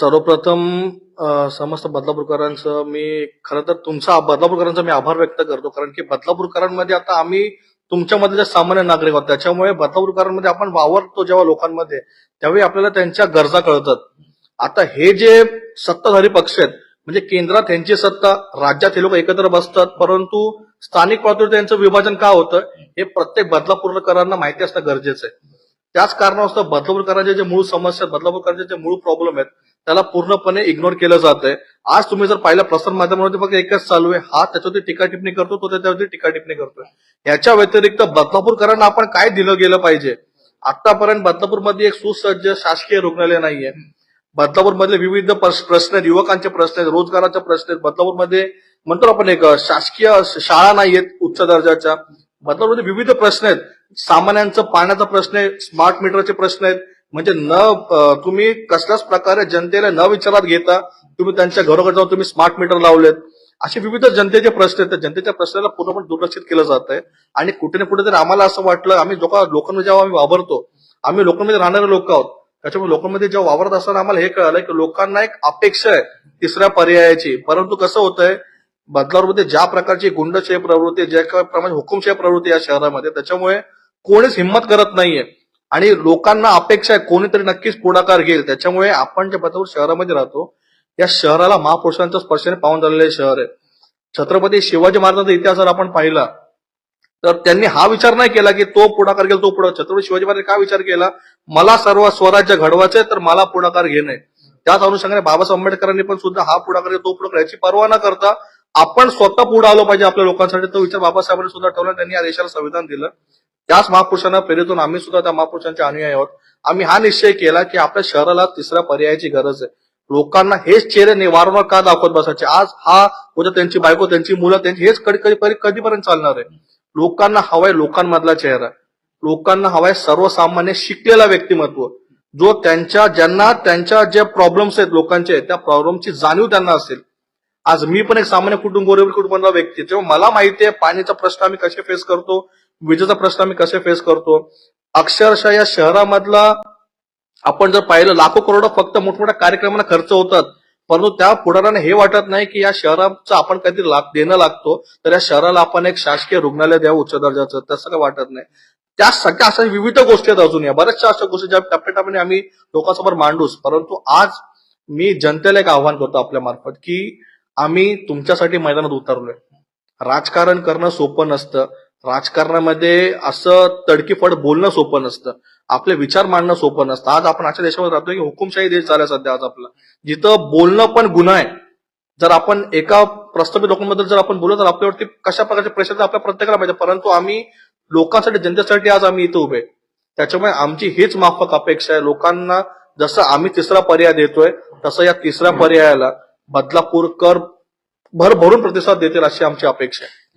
सर्वप्रथम समस्त बदलापूरकरांचं मी खरं तर तुमचा बदलापूरकरांचा मी आभार व्यक्त करतो. कारण की बदलापूरकरांमध्ये आता आम्ही तुमच्यामध्ये जे सामान्य नागरिक आहोत. त्याच्यामुळे बदलापूरकरांमध्ये आपण वावरतो जेव्हा लोकांमध्ये त्यावेळी आपल्याला त्यांच्या गरजा कळतात. आता हे जे सत्ताधारी पक्ष आहेत म्हणजे केंद्रात यांची सत्ता राज्यात हे लोक एकत्र बसतात परंतु स्थानिक पातळीवर त्यांचं विभाजन का होतं हे प्रत्येक बदलापूरकरांना माहिती असणं गरजेचं आहे. त्याच कारणास्तव बदलापूरकरांच्या जे मूळ समस्या आहेत बदलापूरकरांचे जे मूळ प्रॉब्लेम आहेत त्याला पूर्णपणे इग्नोर केलं जात आहे आज तुम्ही जर पाहिलं प्रसार माध्यमामध्ये फक्त एकच चालू आहे. हा त्याच्यावरती टीका टिप्पणी करतो तो त्याच्यावरती टीका टिप्पणी करतोय. याच्या व्यतिरिक्त बदलापूरकरांना आपण काय दिलं गेलं पाहिजे? आतापर्यंत बदलापूरमध्ये एक सुसज्ज शासकीय रुग्णालय नाहीये. बदलापूरमधले विविध प्रश्न आहेत. युवकांचे प्रश्न आहेत रोजगाराचे प्रश्न आहेत. बदलापूरमध्ये म्हणतो आपण एक शासकीय शाळा नाहीयेत उच्च दर्जाच्या. बदलापूरमध्ये विविध प्रश्न आहेत. सामान्यांचं पाण्याचा प्रश्न आहे स्मार्ट मीटरचे प्रश्न आहेत. म्हणजे न तुम्ही कसल्याच प्रकारे जनतेला न विचारात घेता तुम्ही त्यांच्या घरोघर जाऊन तुम्ही स्मार्ट मीटर लावलेत. असे विविध जनतेचे प्रश्न आहेत. जनतेच्या प्रश्नाला पूर्णपणे दुर्लक्षित केलं जात आहे. आणि कुठे ना कुठेतरी आम्हाला असं वाटलं आम्ही लोक लोकांमध्ये जेव्हा आम्ही वावरतो आम्ही लोकांमध्ये राहणारे लोक आहोत त्याच्यामुळे लोकांमध्ये जेव्हा वावरत असताना आम्हाला हे कळालं की लोकांना एक अपेक्षा आहे तिसऱ्या पर्यायाची. परंतु कसं होतंय बदलावरमध्ये ज्या प्रकारची गुंडशाही प्रवृत्ती ज्या प्रमाणे हुकुमशाही प्रवृत्ती या शहरामध्ये त्याच्यामुळे कोणीच हिंमत करत नाहीये. आणि लोकांना अपेक्षा आहे कोणीतरी नक्कीच पुढाकार घेईल. त्याच्यामुळे आपण ज्या बदलपूर शहरामध्ये राहतो या शहराला महापुरुषांच्या स्पर्शाने पाहून झालेले शहर आहे. छत्रपती शिवाजी महाराजांचा इतिहास जर आपण पाहिला तर त्यांनी हा विचार नाही केला की तो पुढाकार घेईल तो पुढे. छत्रपती शिवाजी महाराज का विचार केला? मला सर्व स्वराज्य घडवायचंय तर मला पुढाकार घेणे. त्याच अनुषंगाने बाबासाहेब आंबेडकरांनी पण सुद्धा हा पुढाकार तो पुढाकार याची पर्वा न करता आपण स्वतः पुढे आलो पाहिजे आपल्या लोकांसाठी. तो विचार बाबासाहेबांनी सुद्धा ठेवला त्यांनी या देशाला संविधान दिलं. त्याच महापुरुषांना प्रेरितून आम्ही सुद्धा त्या महापुरुषांचे अनुयायी आहोत. आम्ही हा निश्चय केला की आपल्या शहराला तिसऱ्या पर्यायाची गरज आहे. लोकांना हेच चेहरे ने- वारंवार का दाखवत बसायचे? आज हा उद्या त्यांची बायको त्यांची मुलं त्यांची हेच कधी कधी कधीपर्यंत चालणार आहे? लोकांना हवाय लोकांमधला चेहरा. लोकांना हवाय सर्वसामान्य शिकलेला व्यक्तिमत्व. जो त्यांच्या ज्यांना त्यांच्या जे प्रॉब्लेम्स आहेत लोकांचे त्या प्रॉब्लेमची जाणीव त्यांना असेल. आज मी पण एक सामान्य कुटुंब गोरगरीब कुटुंबातला व्यक्ती आहे. तेव्हा मला माहिती आहे पाण्याचा प्रश्न आम्ही कसे फेस करतो? विजेचा प्रश्न आम्ही कसे फेस करतो? अक्षरशः या शहरामधला आपण जर पाहिलं लाखो करोड फक्त मोठमोठ्या कार्यक्रमांना खर्च होतात. परंतु त्या पुढाऱ्यांना हे वाटत नाही की या शहराचं आपण काहीतरी लाग देणं लागतो. तर या शहराला आपण एक शासकीय रुग्णालय द्यावं उच्च दर्जाचं. तसं काही वाटत नाही. त्या सगळ्या अशा विविध गोष्टी आहेत अजून या बऱ्याचशा अशा गोष्टी ज्या टप्प्याटप्प्याने आम्ही लोकांसमोर मांडूच परंतु आज मी जनतेला एक आव्हान करतो आपल्या मार्फत की आम्ही तुमच्यासाठी मैदानात उतरलोय. राजकारण करणं सोपं नसतं. राजकारणामध्ये असं तडकीफड बोलणं सोपं नसतं. आपले विचार मांडणं सोपं नसतं. आज आपण अशा देशामध्ये राहतो की हुकुमशाही देश झाला सध्या आज आपला. जिथं बोलणं पण गुन्हा आहे. जर आपण एका प्रस्तावित लोकांबद्दल जर आपण बोललो तर आपल्यावरती कशा प्रकारचे प्रेशर आपल्या प्रत्येकाला पाहिजे. परंतु आम्ही लोकांसाठी जनतेसाठी आज आम्ही इथं उभे. त्याच्यामुळे आमची हीच माफक अपेक्षा आहे. लोकांना जसं आम्ही तिसरा पर्याय देतोय तसं या तिसऱ्या पर्यायाला बदलापूरकर भरभरून प्रतिसाद देतील अशी आमची अपेक्षा आहे.